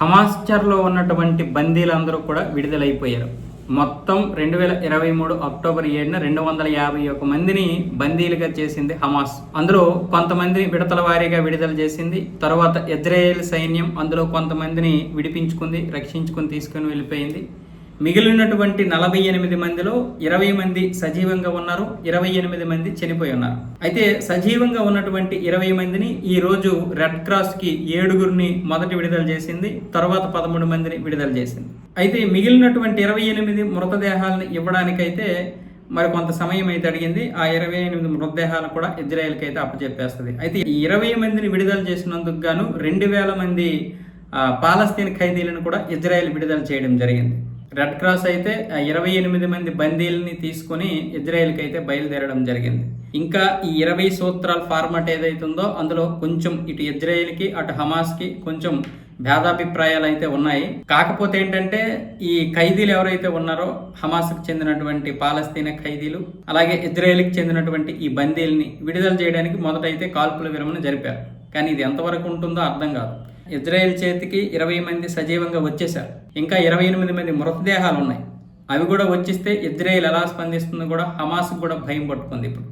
హమాస్చర్లో ఉన్నటువంటి బందీలందరూ కూడా విడుదలైపోయారు. మొత్తం రెండు వేల ఇరవై మూడు అక్టోబర్ ఏడున రెండు వందల యాభై ఒక మందిని బందీలుగా చేసింది హమాస్. అందులో కొంతమందిని విడతల వారీగా విడుదల చేసింది. తర్వాత ఇజ్రాయేల్ సైన్యం అందులో కొంతమందిని విడిపించుకుంది రక్షించుకుని తీసుకుని వెళ్ళిపోయింది. మిగిలినటువంటి నలభై ఎనిమిది మందిలో ఇరవై మంది సజీవంగా ఉన్నారు ఇరవై ఎనిమిది మంది చనిపోయి ఉన్నారు. అయితే సజీవంగా ఉన్నటువంటి ఇరవై మందిని ఈ రోజు రెడ్ క్రాస్కి ఏడుగురిని మొదటి విడుదల చేసింది తర్వాత పదమూడు మందిని విడుదల చేసింది. అయితే మిగిలినటువంటి ఇరవై ఎనిమిది మృతదేహాలను ఇవ్వడానికైతే మరి కొంత సమయం అయితే అడిగింది. ఆ ఇరవై ఎనిమిది మృతదేహాలు కూడా ఇజ్రాయెల్కి అయితే అప్పచెప్పేస్తుంది. అయితే ఈ ఇరవై మందిని విడుదల చేసినందుకు గాను రెండు వేల మంది పాలస్తీన్ ఖైదీలను కూడా ఇజ్రాయెల్ విడుదల చేయడం జరిగింది. రెడ్ క్రాస్ అయితే ఇరవై ఎనిమిది మంది బందీలని తీసుకొని ఇజ్రాయెల్కి అయితే బయలుదేరడం జరిగింది. ఇంకా ఈ ఇరవై సూత్రాల ఫార్మాట్ ఏదైతే ఉందో అందులో కొంచెం ఇటు ఇజ్రాయెల్కి అటు హమాస్కి కొంచెం భేదాభిప్రాయాలు అయితే ఉన్నాయి. కాకపోతే ఏంటంటే ఈ ఖైదీలు ఎవరైతే ఉన్నారో హమాస్కు చెందినటువంటి పాలస్తీన ఖైదీలు అలాగే ఇజ్రాయెల్కి చెందినటువంటి ఈ బందీల్ని విడుదల చేయడానికి మొదటైతే కాల్పుల విరమణ జరిపారు. కానీ ఇది ఎంతవరకు ఉంటుందో అర్థం కాదు. ఇజ్రాయెల్ చేతికి ఇరవై మంది సజీవంగా వచ్చేశారు. ఇంకా ఇరవై ఎనిమిది మంది మృతదేహాలు ఉన్నాయి అవి కూడా వచ్చిస్తే ఇజ్రాయెల్ ఎలా స్పందిస్తుందో కూడా హమాస్కు కూడా భయం పట్టుకుంది ఇప్పుడు.